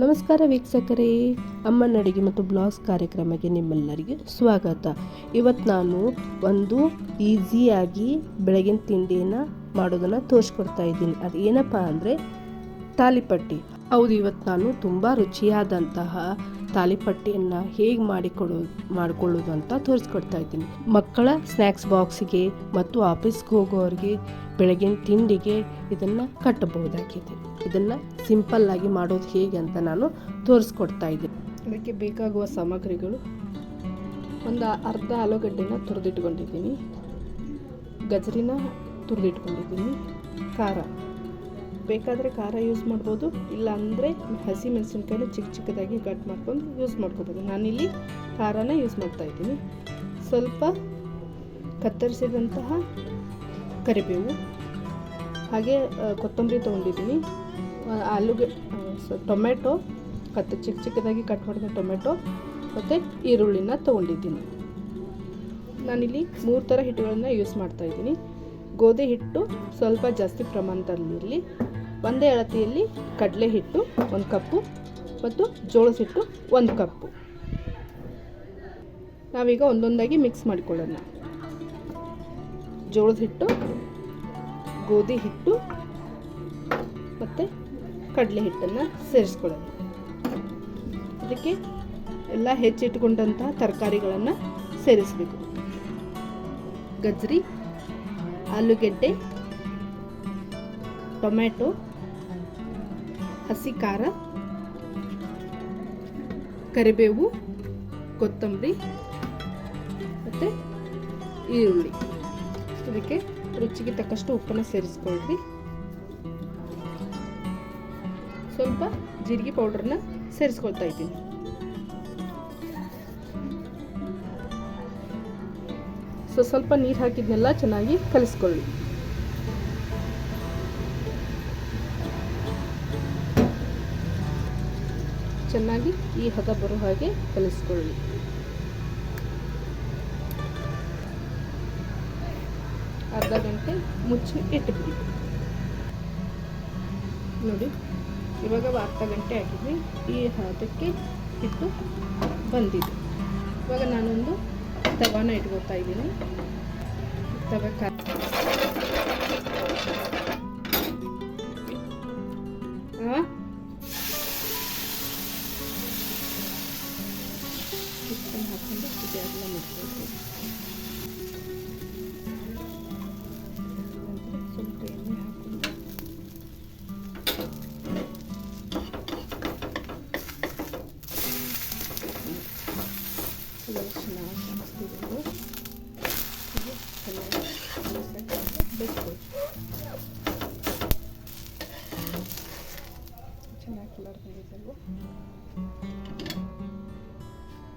ನಮಸ್ಕಾರ ವೀಕ್ಷಕರೇ, ಅಮ್ಮನ ಅಡುಗೆ ಮತ್ತು ಬ್ಲಾಗ್ಸ್ ಕಾರ್ಯಕ್ರಮಕ್ಕೆ ನಿಮ್ಮೆಲ್ಲರಿಗೆ ಸ್ವಾಗತ. ಇವತ್ತು ನಾನು ಒಂದು ಈಸಿಯಾಗಿ ಬೆಳಗಿನ ತಿಂಡಿಯನ್ನು ಮಾಡೋದನ್ನು ತೋರಿಸ್ಕೊಡ್ತಾ ಇದ್ದೀನಿ. ಅದು ಏನಪ್ಪ ಅಂದರೆ ತಾಲಿಪಟ್ಟಿ. ಹೌದು, ಇವತ್ತು ನಾನು ತುಂಬ ರುಚಿಯಾದಂತಹ ತಾಲಿಪಟ್ಟಿಯನ್ನು ಹೇಗೆ ಮಾಡಿಕೊಡೋ, ಮಾಡಿಕೊಳ್ಳೋದು ಅಂತ ತೋರಿಸ್ಕೊಡ್ತಾ ಇದ್ದೀನಿ. ಮಕ್ಕಳ ಸ್ನ್ಯಾಕ್ಸ್ ಬಾಕ್ಸಿಗೆ ಮತ್ತು ಆಫೀಸ್ಗೆ ಹೋಗೋರಿಗೆ ಬೆಳಗಿನ ತಿಂಡಿಗೆ ಇದನ್ನು ಕಟ್ಟಬಹುದಾಗಿದೆ. ಇದನ್ನು ಸಿಂಪಲ್ಲಾಗಿ ಮಾಡೋದು ಹೇಗೆ ಅಂತ ನಾನು ತೋರಿಸ್ಕೊಡ್ತಾ ಇದ್ದೀನಿ. ಇದಕ್ಕೆ ಬೇಕಾಗುವ ಸಾಮಗ್ರಿಗಳು. ಒಂದು ಅರ್ಧ ಆಲೂಗಡ್ಡೆನ ತುರಿದಿಟ್ಕೊಂಡಿದ್ದೀನಿ. ಗಜರಿನ ತುರಿದಿಟ್ಕೊಂಡಿದ್ದೀನಿ. ಖಾರ. ಬೇಕಾದರೆ ಖಾರ ಯೂಸ್ ಮಾಡ್ಬೋದು ಇಲ್ಲ ಅಂದರೆ ಹಸಿ ಮೆಣಸಿನ್ಕಾಯಿನ ಚಿಕ್ಕ ಚಿಕ್ಕದಾಗಿ ಕಟ್ ಮಾಡ್ಕೊಂಡು ಯೂಸ್ ಮಾಡ್ಕೋಬೋದು. ನಾನಿಲ್ಲಿ ಖಾರನ ಯೂಸ್ ಮಾಡ್ತಾ ಇದ್ದೀನಿ. ಸ್ವಲ್ಪ ಕತ್ತರಿಸಿದಂತಹ ಕರಿಬೇವು, ಹಾಗೆ ಕೊತ್ತಂಬರಿ ತೊಗೊಂಡಿದ್ದೀನಿ. ಆಲೂಗೆ ಟೊಮೆಟೊ ಕತ್ತ ಚಿಕ್ಕ ಚಿಕ್ಕದಾಗಿ ಕಟ್ ಮಾಡಿದ ಟೊಮೆಟೊ ಮತ್ತು ಈರುಳ್ಳಿನ ತೊಗೊಂಡಿದ್ದೀನಿ. ನಾನಿಲ್ಲಿ ಮೂರು ಥರ ಹಿಟ್ಟುಗಳನ್ನು ಯೂಸ್ ಮಾಡ್ತಾ ಇದ್ದೀನಿ. ಗೋಧಿ ಹಿಟ್ಟು ಸ್ವಲ್ಪ ಜಾಸ್ತಿ ಪ್ರಮಾಣದಲ್ಲಿರಲಿ. ಒಂದೇ ಅಳತೆಯಲ್ಲಿ ಕಡಲೆ ಹಿಟ್ಟು ಒಂದು ಕಪ್ಪು ಮತ್ತು ಜೋಳದ ಹಿಟ್ಟು ಒಂದು ಕಪ್ಪು. ನಾವೀಗ ಒಂದೊಂದಾಗಿ ಮಿಕ್ಸ್ ಮಾಡಿಕೊಳ್ಳೋಣ. ಜೋಳದ ಹಿಟ್ಟು, ಗೋಧಿ ಹಿಟ್ಟು ಮತ್ತು ಕಡಲೆ ಹಿಟ್ಟನ್ನು ಸೇರಿಸ್ಕೊಳ್ಳೋಣ. ಅದಕ್ಕೆ ಎಲ್ಲ ಹೆಚ್ಚಿಟ್ಕೊಂಡಂತಹ ತರಕಾರಿಗಳನ್ನು ಸೇರಿಸಬೇಕು. ಗಜ್ರಿ ಆಲೂಗೆಡ್ಡೆ, ಟೊಮ್ಯಾಟೊ ಹಸಿ ಖಾರ, ಕರಿಬೇವು, ಕೊತ್ತಂಬರಿ ಮತ್ತು ಈರುಳ್ಳಿ. ಇದಕ್ಕೆ ರುಚಿಗೆ ತಕ್ಕಷ್ಟು ಉಪ್ಪನ್ನು ಸೇರಿಸ್ಕೊಳ್ರಿ. ಸ್ವಲ್ಪ ಜೀರಿಗೆ ಪೌಡ್ರನ್ನ ಸೇರಿಸ್ಕೊಳ್ತಾ ಇದ್ದೀನಿ. ಸೊ, ಸ್ವಲ್ಪ ನೀರು ಹಾಕಿದ್ನೆಲ್ಲ ಚೆನ್ನಾಗಿ ಕಲಿಸ್ಕೊಳ್ಳಿ. ಚೆನ್ನಾಗಿ ಈ ಹದ ಬರೋ ಹಾಗೆ ಕಲಿಸ್ಕೊಳ್ಳಿ. ಅರ್ಧ ಗಂಟೆ ಮುಚ್ಚಿ ಇಟ್ಬಿಡಿ. ನೋಡಿ, ಇವಾಗ ಅರ್ಧ ಗಂಟೆ ಆಗಿದ್ವಿ ಈ ಹದಕ್ಕೆ ಹಿಟ್ಟು ಬಂದಿದೆ. ಇವಾಗ ನಾನೊಂದು ತವಾನ ಇಟ್ಕೋತಾ ಇದ್ದೀನಿ. ತವಕ ಕಾ ಆ? አይደለም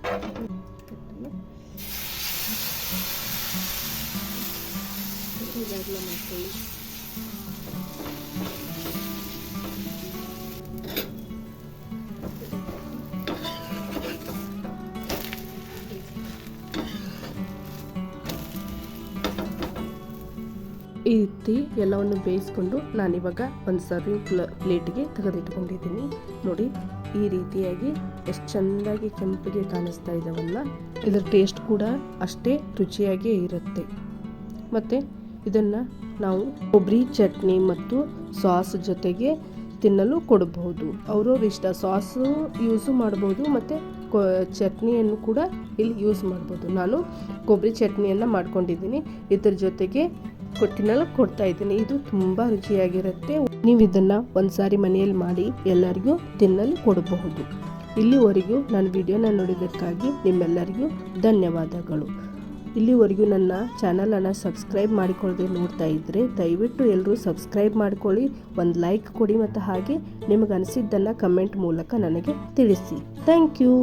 Thank you. ಹೀಗಾಗಲ ಮಾಡ್ಕೊಳ್ಳಿ. ಈ ರೀತಿ ಎಲ್ಲವನ್ನು ಬೇಯಿಸ್ಕೊಂಡು ನಾನಿವಾಗ ಒಂದು ಸರ್ವಿಂಗ್ ಪ್ಲ ಪ್ಲೇಟಿಗೆ ತೆಗೆದಿಟ್ಕೊಂಡಿದ್ದೀನಿ. ನೋಡಿ, ಈ ರೀತಿಯಾಗಿ ಎಷ್ಟು ಚೆಂದಾಗಿ ಕೆಂಪಿಗೆ ಕಾಣಿಸ್ತಾ ಇದ್ದಾವಲ್ಲ ಇದರ ಟೇಸ್ಟ್ ಕೂಡ ಅಷ್ಟೇ ರುಚಿಯಾಗಿಯೇ ಇರುತ್ತೆ. ಮತ್ತು ಇದನ್ನು ನಾವು ಕೊಬ್ಬರಿ, ಚಟ್ನಿ ಮತ್ತು ಸಾಸ್ ಜೊತೆಗೆ ತಿನ್ನಲು ಕೊಡಬಹುದು. ಅವ್ರವ್ರ ಇಷ್ಟ. ಸಾಸು ಯೂಸು ಮಾಡ್ಬೋದು ಮತ್ತು ಕೊ, ಚಟ್ನಿಯನ್ನು ಕೂಡ ಇಲ್ಲಿ ಯೂಸ್ ಮಾಡ್ಬೋದು. ನಾನು ಕೊಬ್ಬರಿ ಚಟ್ನಿಯನ್ನು ಮಾಡ್ಕೊಂಡಿದ್ದೀನಿ. ಇದ್ರ ಜೊತೆಗೆ ಕೊಟ್ಟಿನಲ್ಲ ಕೊಡ್ತಾ ಇದ್ದೀನಿ. ಇದು ತುಂಬ ರುಚಿಯಾಗಿರುತ್ತೆ. ನೀವು ಇದನ್ನು ಒಂದ್ಸಾರಿ ಮನೆಯಲ್ಲಿ ಮಾಡಿ ಎಲ್ಲರಿಗೂ ತಿನ್ನಲು ಕೊಡಬಹುದು. ಇಲ್ಲಿವರೆಗೂ ನಾನು ವಿಡಿಯೋನ ನೋಡಿದ್ದಕ್ಕಾಗಿ ನಿಮ್ಮೆಲ್ಲರಿಗೂ ಧನ್ಯವಾದಗಳು. ಇಲ್ಲಿವರೆಗೂ ನನ್ನ ಚಾನಲನ್ನು ಸಬ್ಸ್ಕ್ರೈಬ್ ಮಾಡಿಕೊಳ್ಳದೆ ನೋಡ್ತಾ ಇದ್ದರೆ ದಯವಿಟ್ಟು ಎಲ್ಲರೂ ಸಬ್ಸ್ಕ್ರೈಬ್ ಮಾಡಿಕೊಳ್ಳಿ, ಒಂದು ಲೈಕ್ ಕೊಡಿ ಮತ್ತು ಹಾಗೆ ನಿಮಗೆ ಅನಿಸಿದ್ದನ್ನು ಕಮೆಂಟ್ ಮೂಲಕ ನನಗೆ ತಿಳಿಸಿ. Thank you.